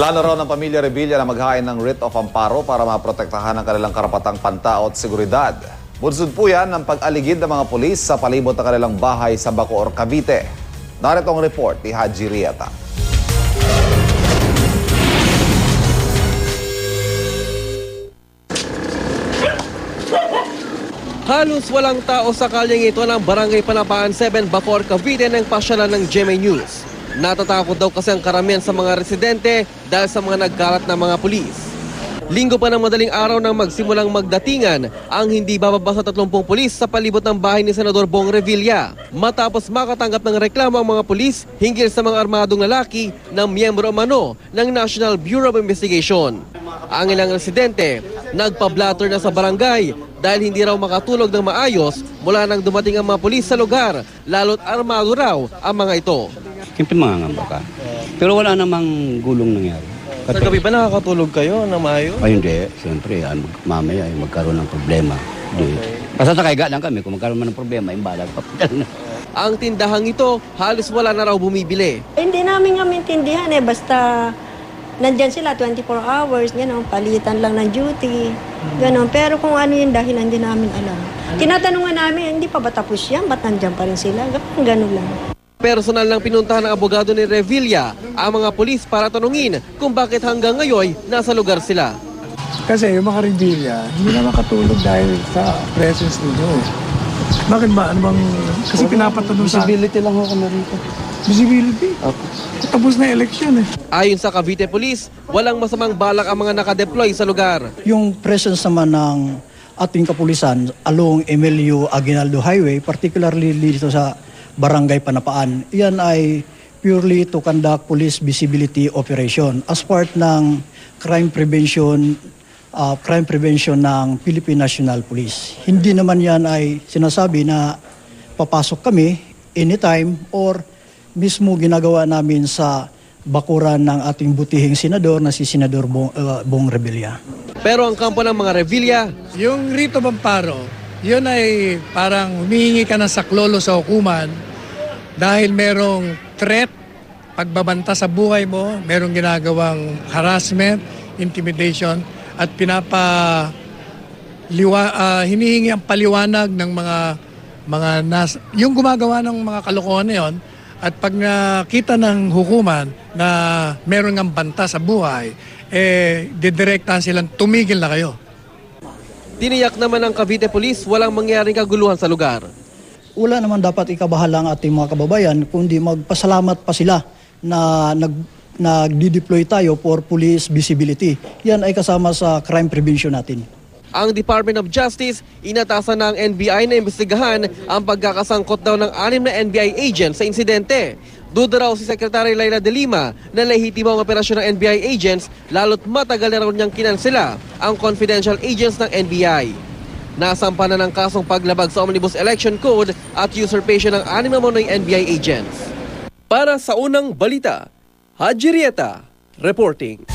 Plano raw ng pamilya Revilla na maghain ng writ of amparo para maprotektahan ang kanilang karapatang pantao at seguridad. Bunsod po yan ng pag-aligid ng mga pulis sa palibot ng kanilang bahay sa Bacoor, Cavite. Narito ang report ni Haji Rieta. Halos walang tao sa kalyeng ito ng Barangay Panapaan 7, Bacor, Cavite ng pasyalan ng GMA News. Natatakot daw kasi ang karamihan sa mga residente dahil sa mga nagkalat na mga pulis. Linggo pa ng madaling araw nang magsimulang magdatingan ang hindi bababa sa 30 pulis sa palibot ng bahay ni Senador Bong Revilla. Matapos makatanggap ng reklamo ang mga pulis hinggil sa mga armadong lalaki ng miyembro umano ng National Bureau of Investigation. Ang ilang residente nagpa-blatter na sa barangay dahil hindi raw makatulog ng maayos mula nang dumating ang mga pulis sa lugar, lalo't armado raw ang mga ito. Siyempre mangangamba ka. Pero wala namang gulong nangyari. Sa gabi ba nakakatulog kayo na maayos? Ay hindi, siyempre yan, mamaya ay magkaroon ng problema. Di. Basta nakaiga lang kami, kung magkaroon man ng problema, yung balag papital na. Ang tindahang ito, halos wala na raw bumibili. Hindi namin nga maintindihan eh, basta nandyan sila 24 hours, gano'n, palitan lang ng duty, gano'n. Pero kung ano yung dahilan, hindi namin alam. Tinatanong nga namin, hindi pa ba tapos yan? Ba't nandyan pa rin sila? Gano'n, gano'n lang. Personal lang pinuntahan ng abogado ni Revilla ang mga pulis para tanungin kung bakit hanggang ngayon nasa lugar sila. Kasi yung mga Revilla, hindi na makatulog dahil sa presence ninyo. eh. Bakit ba? Ano bang... Kasi pinapatanong sa... Visibility lang ho kami rito. Visibility. Tapos na election eh. Ayon sa Cavite Police, walang masamang balak ang mga nakadeploy sa lugar. Yung presence naman ng ating kapulisan along Emilio Aguinaldo Highway, particularly dito sa Barangay Panapaan, yan ay purely to conduct police visibility operation as part ng crime prevention uh, crime prevention ng Philippine National Police. Hindi naman yan ay sinasabi na papasok kami anytime or mismo ginagawa namin sa bakuran ng ating butihing senador na si Senador Bong, uh, Bong Revilla. Pero ang kampo ng mga Revilla, Yung Rito Bamparo, yun ay parang humihingi ka ng saklolo sa hukuman dahil merong threat, pagbabanta sa buhay mo, merong ginagawang harassment, intimidation, at pinapa liwa, ah, hinihingi ang paliwanag ng mga mga nas, yung gumagawa ng mga kalokohan na yun, at pag nakita ng hukuman na meron ng banta sa buhay, eh, didirektahan silang tumigil na kayo. Tiniyak naman ng Cavite Police walang mangyaring kaguluhan sa lugar. Wala naman dapat ikabahala ang ating mga kababayan kundi magpasalamat pa sila na nag nagdi-deploy tayo for police visibility. Yan ay kasama sa crime prevention natin. Ang Department of Justice inatasan ng NBI na imbestigahan ang pagkakasangkot daw ng anim na NBI agents sa insidente. Duda raw si Secretary Laila De Lima na lehitimong operasyon ng NBI agents lalo't matagal na raw niyang kinansela ang confidential agents ng NBI. Nasampa na ng kasong paglabag sa Omnibus Election Code at usurpation ng anim na monoy NBI agents. Para sa unang balita, Haji Rieta, reporting.